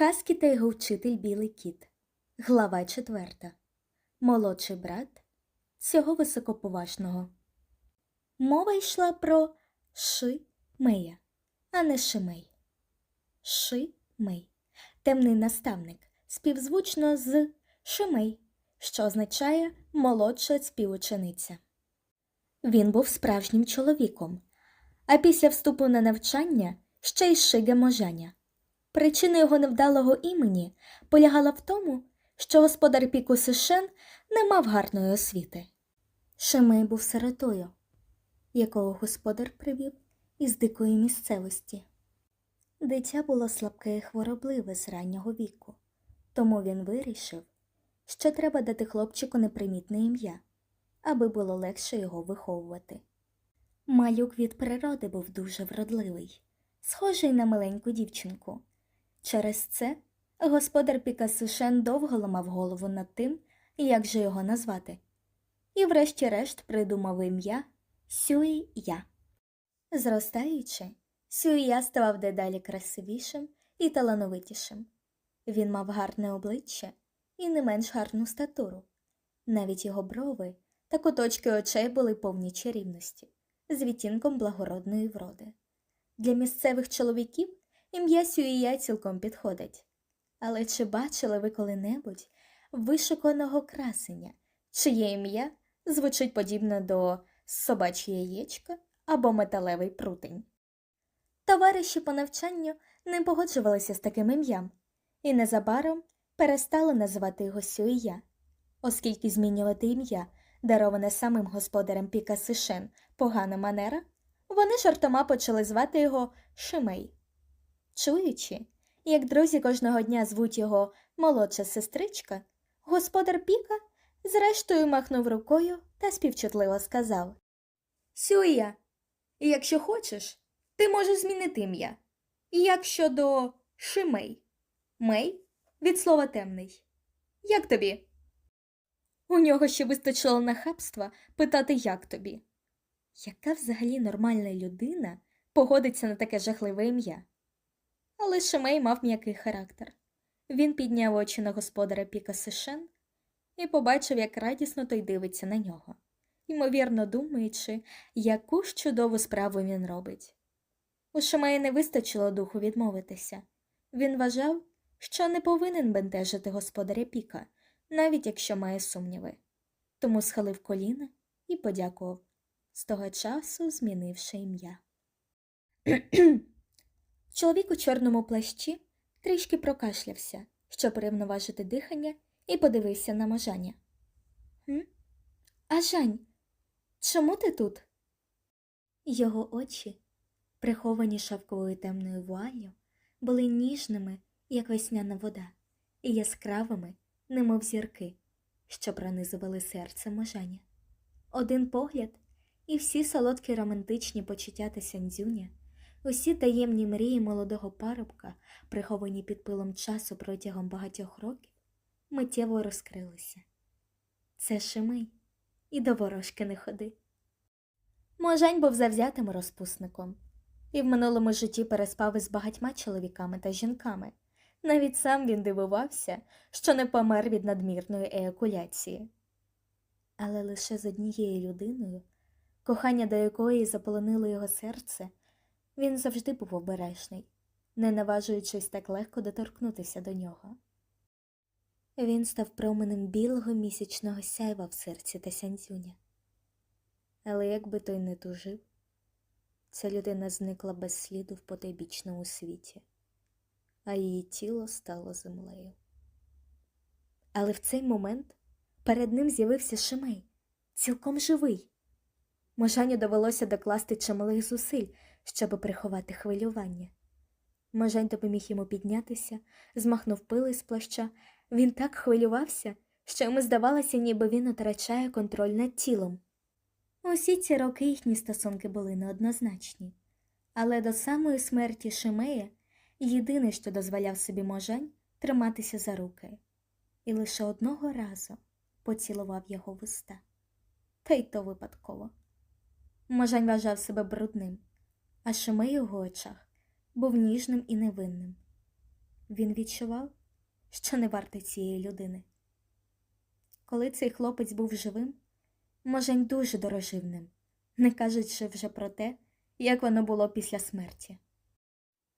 Хаскі та його вчитель Білий кіт. Глава четверта. Молодший брат цього високоповажного. Мова йшла про Ши-Мея, а не Шимей. Ши-Мей. Темний наставник, співзвучно з Шимей, що означає молодша співучениця. Він був справжнім чоловіком, а після вступу на навчання ще й Шиге Можаня. Причина його невдалого імені полягала в тому, що господар піку Сишен не мав гарної освіти. Шимей був сиротою, якого господар привів із дикої місцевості. Дитя було слабке і хворобливе з раннього віку, тому він вирішив, що треба дати хлопчику непримітне ім'я, аби було легше його виховувати. Малюк від природи був дуже вродливий, схожий на маленьку дівчинку. Через це господар Пікасишен довго ламав голову над тим, як же його назвати, і врешті-решт придумав ім'я Сюй-Я. Зростаючи, Сюй-Я ставав дедалі красивішим і талановитішим. Він мав гарне обличчя і не менш гарну статуру. Навіть його брови та куточки очей були повні чарівності, з відтінком благородної вроди. Для місцевих чоловіків ім'я Сюїя цілком підходить. Але чи бачили ви коли-небудь вишуканого красення, чиє ім'я звучить подібно до собаче яєчка або металевий прутень? Товариші по навчанню не погоджувалися з таким ім'ям і незабаром перестали називати його Сюїя, оскільки змінювати ім'я, дароване самим господарем Піка Сишен, погана манера, вони жартома почали звати його Шимей. Чуючи, як друзі кожного дня звуть його молодша сестричка, господар Піка зрештою махнув рукою та співчутливо сказав Сюя, якщо хочеш, ти можеш змінити ім'я. Як щодо Шимей? Мей від слова темний. Як тобі? У нього ще вистачило нахабства питати, як тобі. Яка взагалі нормальна людина погодиться на таке жахливе ім'я? Але Шимей мав м'який характер. Він підняв очі на господара Піка Сишен і побачив, як радісно той дивиться на нього, ймовірно думаючи, яку ж чудову справу він робить. У Шимея не вистачило духу відмовитися. Він вважав, що не повинен бентежити господаря Піка, навіть якщо має сумніви. Тому схилив коліна і подякував, з того часу змінивши ім'я. Чоловік у чорному плащі трішки прокашлявся, щоб перевноважити дихання, і подивився на Можаня. «Хм? А Жань, чому ти тут? Його очі, приховані шовковою темною вуаллю, були ніжними, як весняна вода, і яскравими, немов зірки, що пронизували серце Можаня. Один погляд, і всі солодкі романтичні почуття та сянзюня Усі таємні мрії молодого парубка, приховані під пилом часу протягом багатьох років, миттєво розкрилися. Це Шимей, і до ворожки не ходи. Можань був завзятим розпусником, і в минулому житті переспав із багатьма чоловіками та жінками. Навіть сам він дивувався, що не помер від надмірної еякуляції. Але лише з однією людиною, кохання до якої заполонило його серце. Він завжди був обережний, не наважуючись так легко доторкнутися до нього. Він став променем білого місячного сяйва в серці та сянцюня. Але якби той не тужив, ця людина зникла без сліду в потайбічному світі, а її тіло стало землею. Але в цей момент перед ним з'явився Шимей, цілком живий. Можаню довелося докласти чималих зусиль, щоб приховати хвилювання. Можань допоміг йому піднятися, змахнув пили з плаща. Він так хвилювався, що йому здавалося, ніби він втрачає контроль над тілом. Усі ці роки їхні стосунки були неоднозначні, але до самої смерті Шимея єдине, що дозволяв собі Можань, триматися за руки, і лише одного разу поцілував його вуста. Та й то випадково. Можань вважав себе брудним, а Шимей у його очах був ніжним і невинним. Він відчував, що не вартий цієї людини. Коли цей хлопець був живим, Можень дуже дорожив ним, не кажучи вже про те, як воно було після смерті.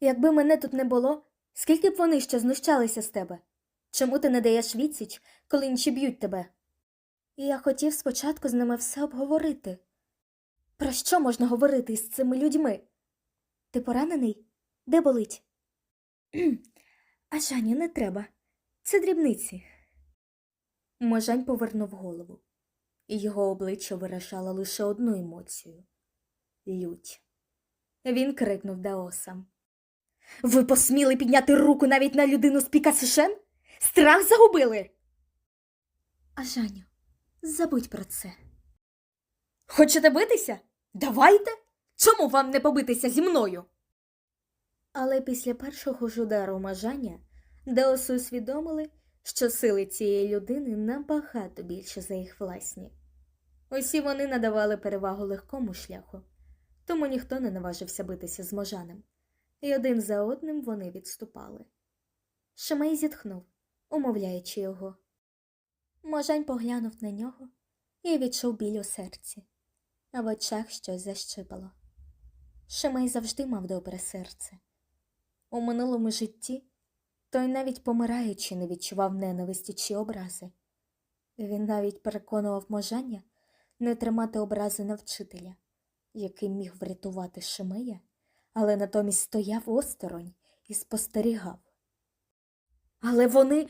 Якби мене тут не було, скільки б вони ще знущалися з тебе? Чому ти не даєш відсіч, коли інші б'ють тебе? І я хотів спочатку з ними все обговорити. Про що можна говорити з цими людьми? Ти поранений? Де болить? А Жаня, не треба. Це дрібниці. Можань повернув голову, його обличчя виражало лише одну емоцію лють. Він крикнув Даосам. Ви посміли підняти руку навіть на людину з Пікасишен? Страх загубили. А Жаню, забудь про це. Хочете битися? Давайте. Чому вам не побитися зі мною? Але після першого ж удару мажання Деоси усвідомили, що сили цієї людини набагато більше за їх власні. Усі вони надавали перевагу легкому шляху, тому ніхто не наважився битися з можанем, і один за одним вони відступали. Шимей зітхнув, умовляючи його. Можань поглянув на нього і відчув біль у серці, а в очах щось защипало. Шимей завжди мав добре серце. У минулому житті той навіть помираючи не відчував ненависті чи образи. Він навіть переконував можання не тримати образи на вчителя, який міг врятувати Шимея, але натомість стояв осторонь і спостерігав. Але вони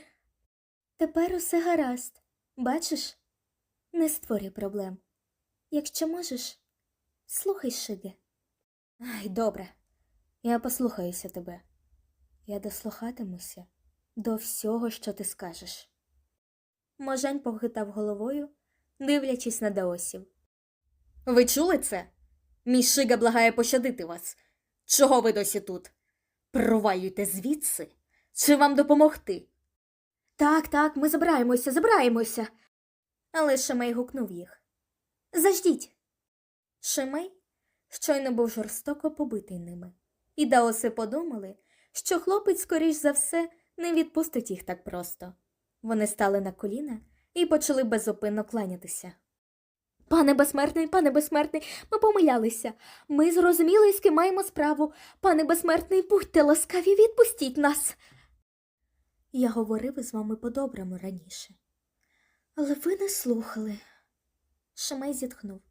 тепер усе гаразд, бачиш? Не створюй проблем. Якщо можеш, слухай Шиге. Ай, добре, я послухаюся тебе. Я дослухатимуся до всього, що ти скажеш. Можень похитав головою, дивлячись на Даосів. Ви чули це? Мій Шига благає пощадити вас. Чого ви досі тут? Провалюйте звідси, чи вам допомогти? Так, так, ми забираємося, забираємося. Але Шемей гукнув їх. Заждіть. Шемей щойно був жорстоко побитий ними, і Даоси подумали, що хлопець, скоріш за все, не відпустить їх так просто. Вони стали на коліна і почали безупинно кланятися. Пане безсмертний, пане безсмертний, ми помилялися. Ми зрозуміли, з ким маємо справу. Пане безсмертний, будьте ласкаві, відпустіть нас. Я говорив із вами по-доброму раніше. Але ви не слухали. Шамай зітхнув.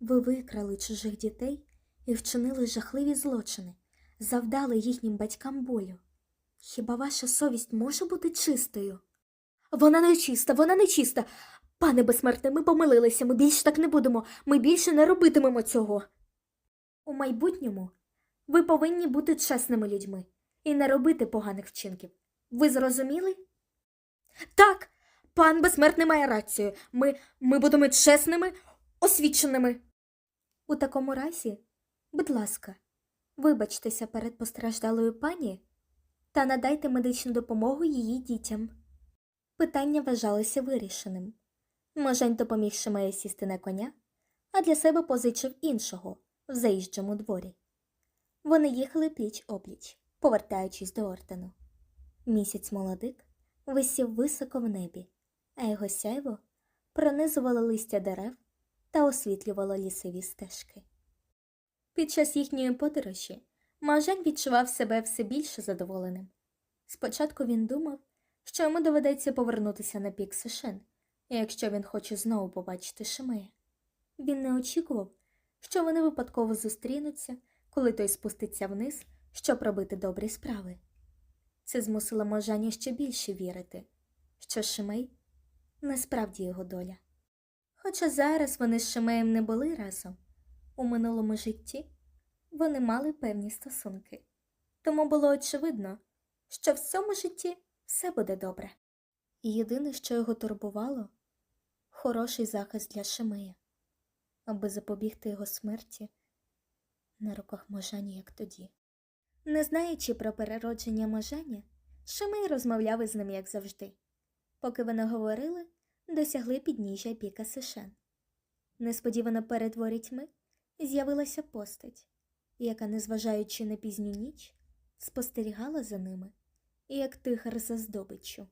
Ви викрали чужих дітей і вчинили жахливі злочини, завдали їхнім батькам болю. Хіба ваша совість може бути чистою? Вона не чиста, вона не чиста. Пане безсмертне, ми помилилися, ми більше так не будемо, ми більше не робитимемо цього. У майбутньому ви повинні бути чесними людьми і не робити поганих вчинків. Ви зрозуміли? Так, пан безсмертний має рацію. Ми, ми будемо чесними, освіченими. У такому разі, будь ласка, вибачтеся перед постраждалою пані та надайте медичну допомогу її дітям. Питання вважалося вирішеним. Можень допоміг Шимею сісти на коня, а для себе позичив іншого в заїжджому дворі. Вони їхали пліч опліч, повертаючись до Ортену. Місяць молодик висів високо в небі, а його сяйво пронизувало листя дерев та освітлювало лісові стежки. Під час їхньої подорожі Можень відчував себе все більше задоволеним. Спочатку він думав, що йому доведеться повернутися на пік Сишен, якщо він хоче знову побачити Шимея. Він не очікував, що вони випадково зустрінуться, коли той спуститься вниз, щоб робити добрі справи. Це змусило Можаня ще більше вірити, що Шимей насправді його доля. Хоча зараз вони з Шимеєм не були разом, у минулому житті вони мали певні стосунки, тому було очевидно, що в цьому житті все буде добре. І єдине, що його турбувало хороший захист для Шимея, аби запобігти його смерті на руках Можані, як тоді. Не знаючи про переродження Можаня, Шимей розмовляв із ним, як завжди. Поки вони говорили, досягли підніжжя піка Сишен. Несподівано перед ворітьми з'явилася постать, яка, незважаючи на пізню ніч, спостерігала за ними як тигр за здобиччю.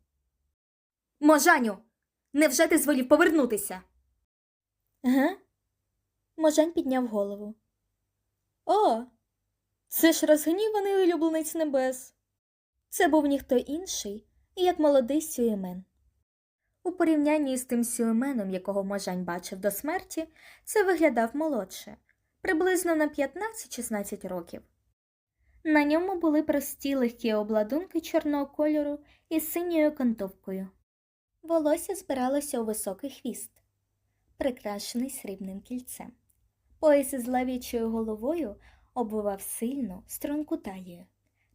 Можаню, невже ти зволів повернутися? Га? Можань підняв голову. О, це ж розгніваний улюбленець небес. Це був ніхто інший, як молодий Сюємен. У порівнянні з тим Сюєменом, якого Можань бачив до смерті, це виглядав молодше, приблизно на 15-16 років. На ньому були прості легкі обладунки чорного кольору із синьою кантовкою. Волосся збиралося у високий хвіст, прикрашений срібним кільцем. Пояс із лев'ячою головою обвивав сильну, струнку талію.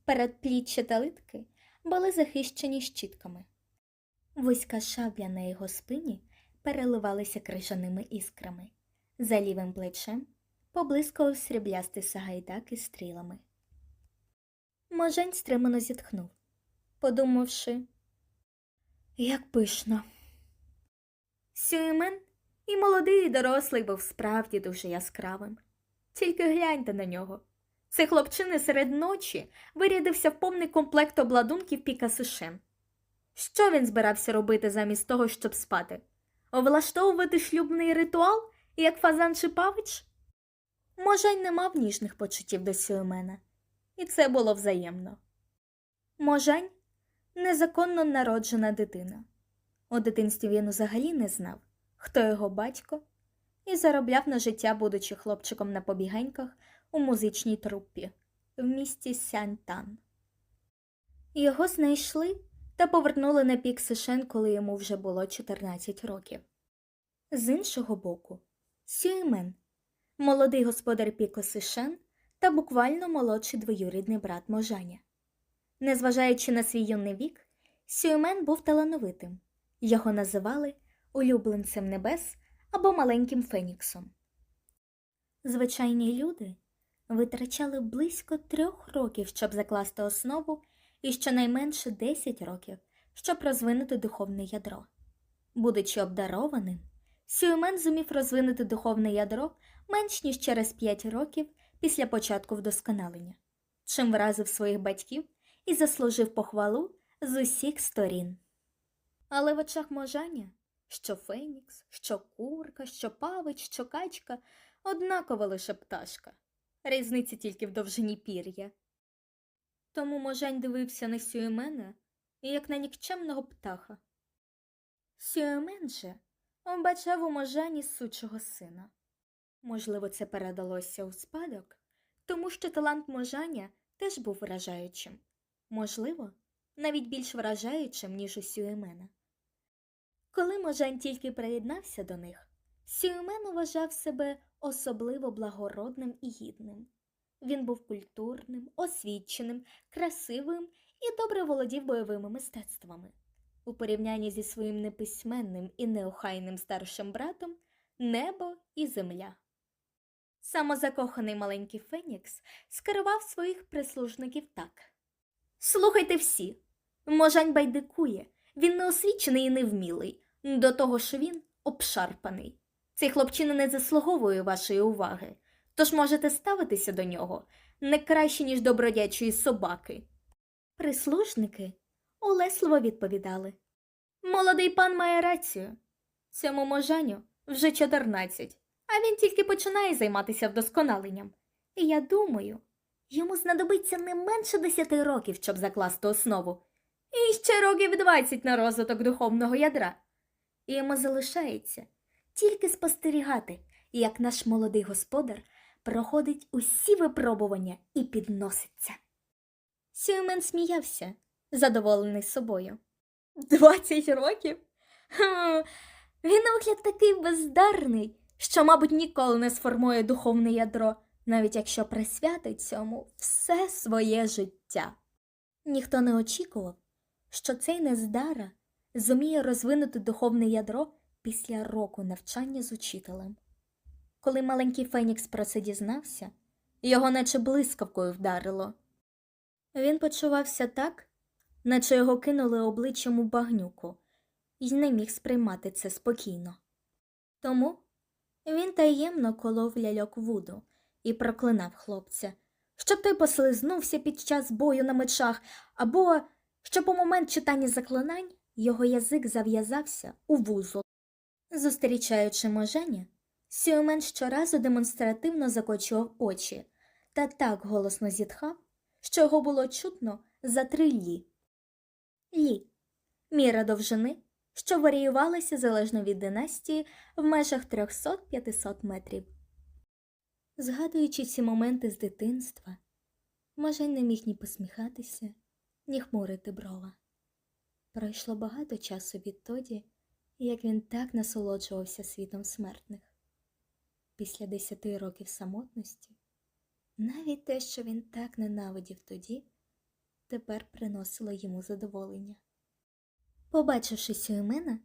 Передпліччя та литки були захищені щітками. Вузька шабля на його спині переливалася крижаними іскрами. За лівим плечем поблискував сріблястий сагайдак із стрілами. Можень стримано зітхнув, подумавши, як пишно. Сюємен і молодий, і дорослий був справді дуже яскравим. Тільки гляньте на нього. Цей хлопчина серед ночі вирядився в повний комплект обладунків Пікасишем. Що він збирався робити замість того, щоб спати? Влаштовувати шлюбний ритуал, як фазан чи павич? Можань не мав ніжних почуттів до Сюємена, і це було взаємно. Можань незаконно народжена дитина. У дитинстві він взагалі не знав, хто його батько, і заробляв на життя, будучи хлопчиком на побігеньках у музичній труппі в місті Сянтан. Його знайшли та повернули на пік Сишен, коли йому вже було 14 років. З іншого боку, Сюймен, молодий господар Піко Сишен та буквально молодший двоюрідний брат Можаня. Незважаючи на свій юний вік, Сюймен був талановитим. Його називали улюбленцем небес або маленьким феніксом. Звичайні люди витрачали близько трьох років, щоб закласти основу, і щонайменше 10 років, щоб розвинути духовне ядро. Будучи обдарованим, Сюймен зумів розвинути духовне ядро менш ніж через 5 років після початку вдосконалення, чим вразив своїх батьків і заслужив похвалу з усіх сторін. Але в очах можання, що Фенікс, що курка, що павич, що качка однакова лише пташка. Різниця тільки в довжині пір'я. Тому можань дивився на Сюємена як на нікчемного птаха. Сюємен же бачав у можані сучого сина. Можливо, це передалося у спадок, тому що талант можаня теж був вражаючим. Можливо, навіть більш вражаючим, ніж у Сюємена. Коли Можань тільки приєднався до них, Сюємен вважав себе особливо благородним і гідним. Він був культурним, освіченим, красивим і добре володів бойовими мистецтвами. У порівнянні зі своїм неписьменним і неохайним старшим братом небо і земля. Самозакоханий маленький Фенікс скерував своїх прислужників так. Слухайте всі. Можань байдикує, він неосвічений і невмілий. До того ж він обшарпаний. Цей хлопчина не заслуговує вашої уваги, тож можете ставитися до нього не краще, ніж до бродячої собаки. Прислужники улесливо відповідали. Молодий пан має рацію. Цьому можаню вже 14, а він тільки починає займатися вдосконаленням. І я думаю, йому знадобиться не менше 10 років, щоб закласти основу, і ще років 20 на розвиток духовного ядра. І йому залишається тільки спостерігати, як наш молодий господар проходить усі випробування і підноситься. Сюймен сміявся, задоволений собою. Двадцять років? Хм, він на вигляд такий бездарний, що, мабуть, ніколи не сформує духовне ядро, навіть якщо присвятить цьому все своє життя. Ніхто не очікував, що цей нездара зуміє розвинути духовне ядро після року навчання з учителем. Коли маленький Фенікс про це дізнався, його наче блискавкою вдарило. Він почувався так, наче його кинули обличчям у багнюку, і не міг сприймати це спокійно. Тому він таємно колов ляльок Вуду і проклинав хлопця, щоб той послизнувся під час бою на мечах або щоб у момент читання заклинань його язик зав'язався у вузол. Зустрічаючи моження, Сюемен щоразу демонстративно закочував очі та так голосно зітхав, що його було чутно за три лі. Лі міра довжини, що варіювалася залежно від династії в межах 300-500 метрів. Згадуючи ці моменти з дитинства, Можень не міг ні посміхатися, ні хмурити брова. Пройшло багато часу відтоді, як він так насолоджувався світом смертних. Після десяти років самотності, навіть те, що він так ненавидів тоді, тепер приносило йому задоволення. Побачивши Сюємена,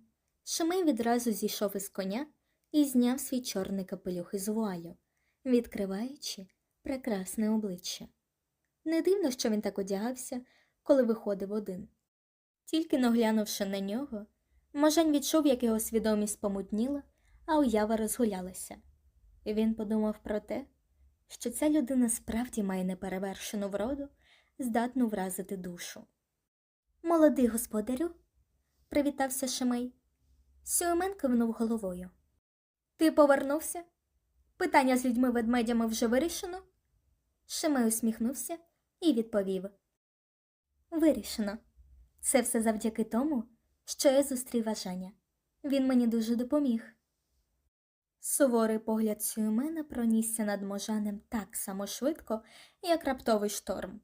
Шимей відразу зійшов із коня і зняв свій чорний капелюх із вуалю, відкриваючи прекрасне обличчя. Не дивно, що він так одягався, коли виходив один. Тільки наглянувши на нього, Можень відчув, як його свідомість помутніла, а уява розгулялася. І він подумав про те, що ця людина справді має неперевершену вроду, здатну вразити душу. Молодий господарю, привітався Шимей. Сюемен кивнув головою. Ти повернувся? Питання з людьми ведмедями вже вирішено? Шимей усміхнувся і відповів Вирішено. Це все завдяки тому, що я зустрів Ажаня. Він мені дуже допоміг. Суворий погляд Сюємена пронісся над можанем так само швидко, як раптовий шторм.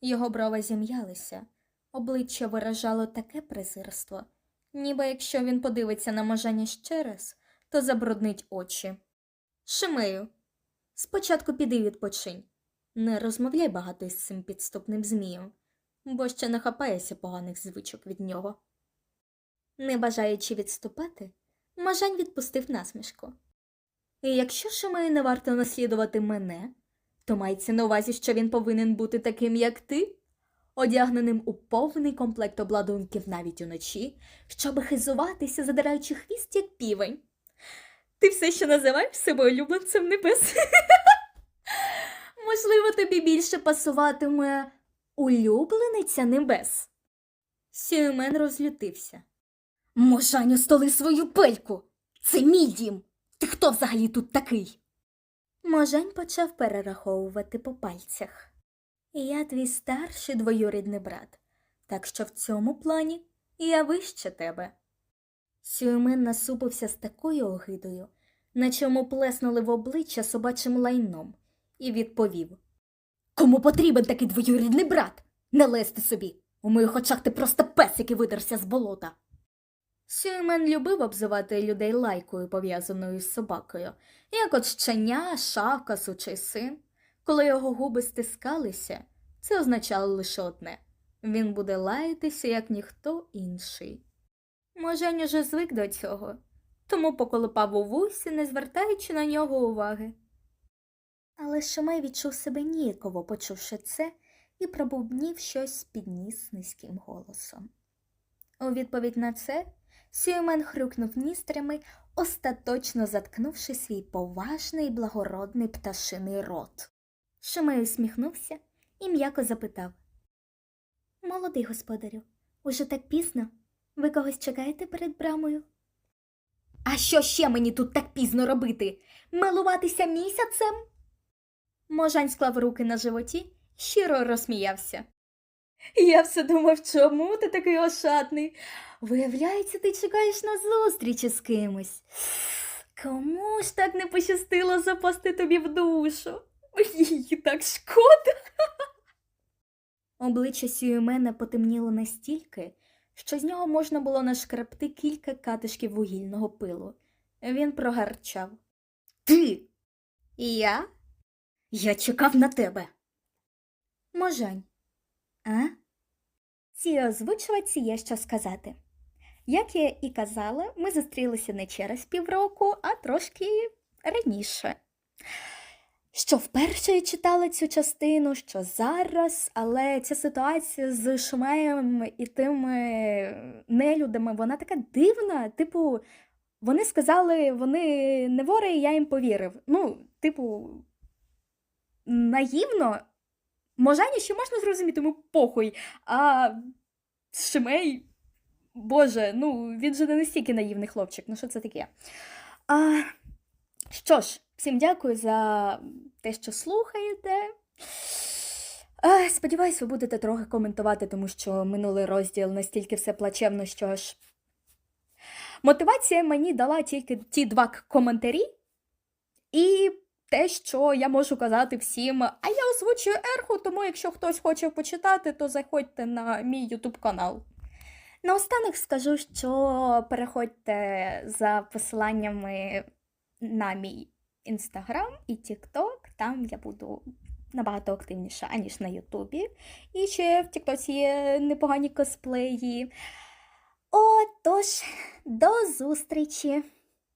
Його брови зім'ялися, обличчя виражало таке презирство, ніби якщо він подивиться на можаня ще раз, то забруднить очі. Шимею, спочатку піди відпочинь. Не розмовляй багато із цим підступним змієм, бо ще нахапаєшся поганих звичок від нього. Не бажаючи відступати, Мажань відпустив насмішку. І якщо Шимею не варто наслідувати мене, то мається на увазі, що він повинен бути таким, як ти, одягненим у повний комплект обладунків навіть уночі, щоб хизуватися, задираючи хвіст, як півень. Ти все ще називаєш себе улюбленцем небес? Можливо, тобі більше пасуватиме улюблениця небес. Сюємен розлютився. Можаню, столи свою пельку. Це мій дім. Ти хто взагалі тут такий? Можань почав перераховувати по пальцях. Я твій старший двоюрідний брат, так що в цьому плані я вище тебе. Сюємен насупився з такою огидою, наче йому плеснули в обличчя собачим лайном, і відповів Кому потрібен такий двоюрідний брат? Не лезти собі. У моїх очах ти просто пес, який видерся з болота. Сюймен любив обзивати людей лайкою, пов'язаною з собакою, як от щеня, шавка, сучий син. Коли його губи стискалися, це означало лише одне він буде лаятися, як ніхто інший. Можень уже звик до цього, тому поколупав у вусі, не звертаючи на нього уваги. Але Шумей відчув себе ніяково, почувши це, і пробубнів щось підніс низьким голосом. У відповідь на це Сюємен хрюкнув ністрями, остаточно заткнувши свій поважний благородний пташиний рот. Шумей усміхнувся і м'яко запитав Молодий господарю, уже так пізно? Ви когось чекаєте перед брамою? А що ще мені тут так пізно робити? Милуватися місяцем? Можань склав руки на животі, щиро розсміявся. Я все думав, чому ти такий ошатний? Виявляється, ти чекаєш на зустріч із кимось. Кому ж так не пощастило запасти тобі в душу? Їй так шкода. Обличчя Сюємена потемніло настільки, що з нього можна було нашкрабти кілька катишків вугільного пилу. Він прогарчав. Ти? Я? Я чекав на тебе. Можань. А? Цій озвучувачці є що сказати. Як я і казала, ми зустрілися не через півроку, а трошки раніше. Що вперше я читала цю частину, що зараз, але ця ситуація з Шумеєм і тими нелюдами, вона така дивна. Типу, вони сказали, вони не вори, і я їм повірив. Ну, типу, наївно, Можання ще можна зрозуміти, тому похуй. А Шимей. Боже, ну він же не настільки наївний хлопчик. Ну що це таке? А, що ж, всім дякую за те, що слухаєте. А, сподіваюсь, ви будете трохи коментувати, тому що минулий розділ настільки все плачевно, що ж. Мотивація мені дала тільки ті два коментарі, і те, що я можу казати всім, а я озвучую ерху, тому якщо хтось хоче почитати, то заходьте на мій ютуб канал. Наостанок скажу, що переходьте за посиланнями на мій інстаграм і тікток. Там я буду набагато активніша, аніж на Ютубі. І ще в Тіктоці є непогані косплеї. Отож, до зустрічі!